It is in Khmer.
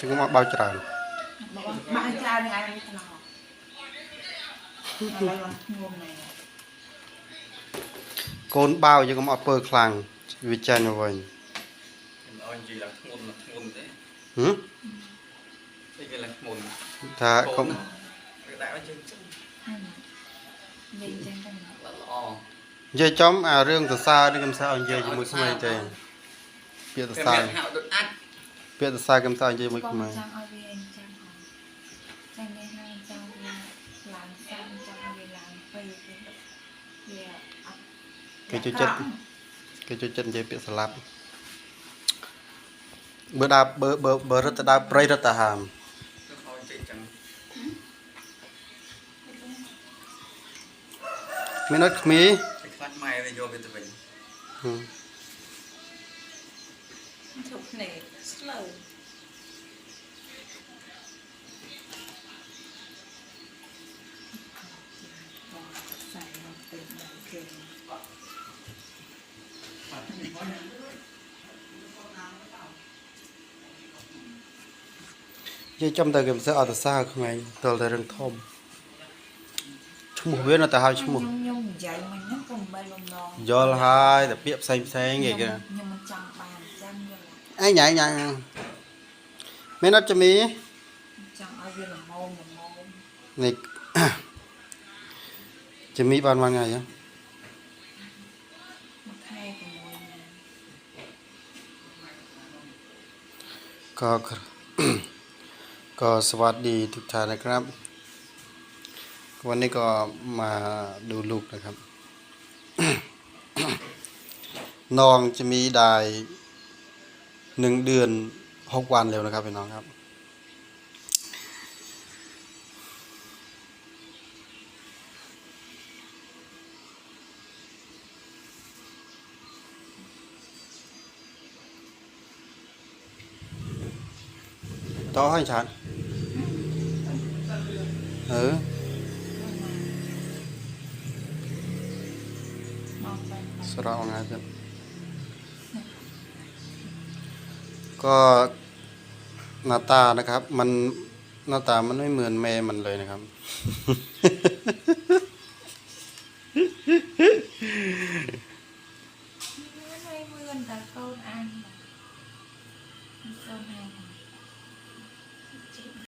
គឺមកបោចច្រើនបោចច្រើនថ្ងៃនេះថ្នោកូនបាវយើងកុំអត់ពើខ្លាំងវាចាញ់ទៅវិញអញនិយាយឡើងធ្ងន់ធ្ងន់ទេហ៎និយាយឡើងធ្ងន់ថាកុំដាក់ឲ្យជើងចឹងនិយាយចឹងទៅល្អនិយាយចំអារឿងសរសើរនេះខ្ញុំសើឲ្យនិយាយជាមួយស្មីទេពាក្យសរសើរហៅដូចអាច ពាក្យសរសើរកម្មសោនិយាយមួយខ្មែរចាំឲ្យវាចាំចាំនេះឡើងចាំវាឡើងចាំចាំឲ្យវាឡើងពេកវាអត់គេជួយចិត្តគេជួយចិត្តនិយាយពាក្យស្លាប់បើដើរបើបើបើរត់ទៅដើរព្រៃរត់ទៅហាមមានអត់គ្មីខ្វាច់ម៉ែវាយកវាទៅវិញហឹម Until knee, slow. Vậy trong thời điểm sẽ ở từ xa không anh? Từ thời rừng thông ឈ្មោះវានៅតែហៅឈ្មោះខ្ញុំនិយាយមិញហ្នឹងក៏មិនបែរបំណងយល់ហើយតែពាក្យផ្សេងផ្សេងគេខ្ញុំមិនចាំបា ไอ้ใหญ่ใหญ่ไม่นัดจะมีนี่จะมีบานวันไงยังก็ก็สวัสดีทุกท่านนะครับ วันนี้ก็มาดูลูกนะครับนองจะมีได้ หนึ่งเดือนหกวันเร็วนะครับพี่น้องครับ ต่อให้ฉันเออมองไปสระว่าไงจ๊ะ ก็หน้าตานะครับ มันหน้าตามันไม่เหมือนแม่มันเลยนะครับ ไม่เหมือนแต่ câu ăn mà câu này